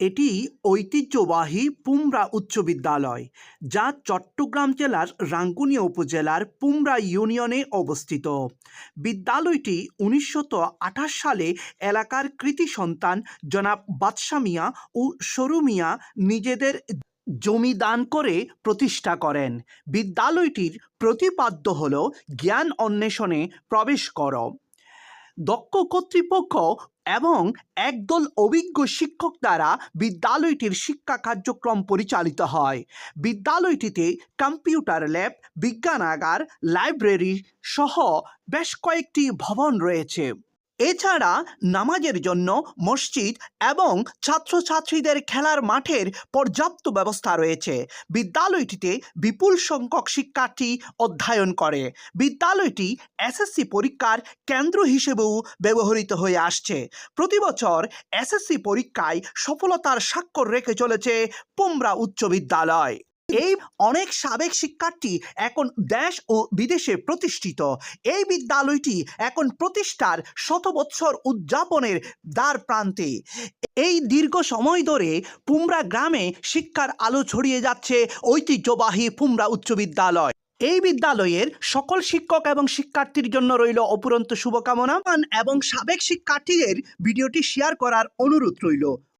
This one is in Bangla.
এটি ঐতিহ্যবাহী পুমরা উচ্চ বিদ্যালয়, যা চট্টগ্রাম জেলার রাঙ্গুনিয়া উপজেলার পুমরা ইউনিয়নে অবস্থিত। বিদ্যালয়টি উনিশশো আঠাশ সালে এলাকার কৃতি সন্তান জনাব বাদশা মিয়া ও সরু মিয়া নিজেদের জমি দান করে প্রতিষ্ঠা করেন। বিদ্যালয়টির প্রতিপাদ্য হল, জ্ঞান অন্বেষণে প্রবেশ কর। দক্ষ কর্তৃপক্ষ এবং একদল অভিজ্ঞ শিক্ষক দ্বারা বিদ্যালয়টির শিক্ষা কার্যক্রম পরিচালিত হয়। বিদ্যালয়টিতে কম্পিউটার ল্যাব, বিজ্ঞানাগার, লাইব্রেরি সহ বেশ কয়েকটি ভবন রয়েছে। এছাড়া নামাজের জন্য মসজিদ এবং ছাত্রছাত্রীদের খেলার মাঠের পর্যাপ্ত ব্যবস্থা রয়েছে। বিদ্যালয়টিতে বিপুল সংখ্যক শিক্ষার্থী অধ্যয়ন করে। বিদ্যালয়টি এসএসসি পরীক্ষার কেন্দ্র হিসেবেও ব্যবহৃত হয়ে আসছে। প্রতি বছর এসএসসি পরীক্ষায় সফলতার স্বাক্ষর রেখে চলেছে পুমরা উচ্চ বিদ্যালয়। এই অনেক সাবেক শিক্ষার্থী এখন দেশ ও বিদেশে প্রতিষ্ঠিত। এই বিদ্যালয়টি এখন প্রতিষ্ঠার শত বৎসর উদযাপনের দ্বার প্রান্তে। এই দীর্ঘ সময় ধরে পুমরা গ্রামে শিক্ষার আলো ছড়িয়ে যাচ্ছে ঐতিহ্যবাহী পুমরা উচ্চ বিদ্যালয়। এই বিদ্যালয়ের সকল শিক্ষক এবং শিক্ষার্থীর জন্য রইল অপুরন্ত শুভকামনা। এবং সাবেক শিক্ষার্থীদের ভিডিওটি শেয়ার করার অনুরোধ রইল।